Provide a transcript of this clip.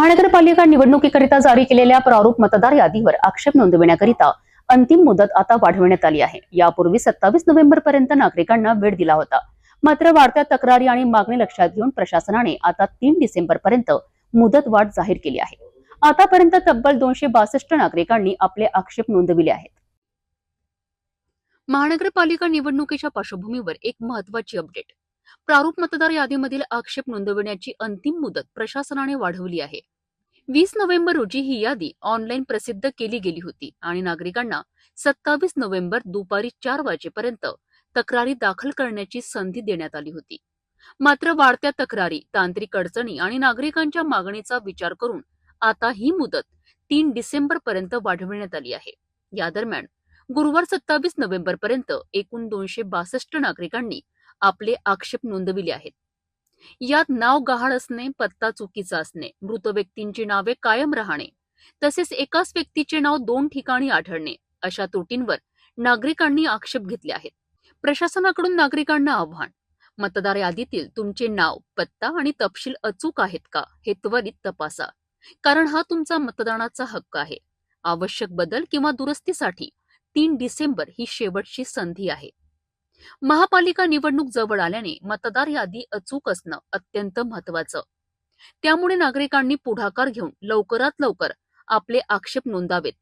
महानगरपालिका निवडणुकीकरिता जारी केलेल्या प्रारूप मतदार यादीवर आक्षेप नोंदविण्याकरिता अंतिम मुदत आता वाढवण्यात आली आहे. यापूर्वी सत्तावीस नोव्हेंबर पर्यंत नागरिकांना वेळ दिला होता. मात्र वाढत्या तक्रारी आणि मागणी लक्षात घेऊन प्रशासनाने आता तीन डिसेंबर पर्यंत मुदत वाढ जाहीर केली आहे. आतापर्यंत तब्बल दोनशे बासष्ट नागरिकांनी आपले आक्षेप नोंदविले आहेत. महानगरपालिका निवडणुकीच्या पार्श्वभूमीवर एक महत्वाची अपडेट. प्रारूप मतदार यादीमधील आक्षेप नोंदविण्याची अंतिम मुदत प्रशासनाने वाढवली आहे. वीस नोव्हेंबर रोजी ही यादी ऑनलाईन प्रसिद्ध केली गेली होती आणि नागरिकांना सत्तावीस नोव्हेंबर दुपारी चार वाजेपर्यंत तक्रारी दाखल करण्याची संधी देण्यात आली होती. मात्र वाढत्या तक्रारी तांत्रिक अडचणी आणि नागरिकांच्या मागणीचा विचार करून आता ही मुदत तीन डिसेंबर पर्यंत वाढविण्यात आली आहे. या दरम्यान गुरुवार सत्तावीस नोव्हेंबर पर्यंत एकूण दोनशे बासष्ट नागरिकांनी आपले आक्षेप नोंदविले आहेत. यात नाव गहाळ असणे पत्ता चुकीचा असणे मृत व्यक्तींची नावे कायम राहणे तसेच एकाच व्यक्तीचे नाव दोन ठिकाणी आढळणे अशा त्रुटींवर नागरिकांनी आक्षेप घेतले आहेत. प्रशासनाकडून नागरिकांना आव्हान मतदार यादीतील तुमचे नाव पत्ता आणि तपशील अचूक आहेत का हे त्वरित तपासा कारण हा तुमचा मतदानाचा हक्क आहे. आवश्यक बदल किंवा दुरुस्तीसाठी तीन डिसेंबर ही शेवटची संधी आहे. महापालिका निवडणूक जवळ आल्याने मतदार यादी अचूक असणं अत्यंत महत्वाचं. त्यामुळे नागरिकांनी पुढाकार घेऊन लवकरात लवकर आपले आक्षेप नोंदावेत.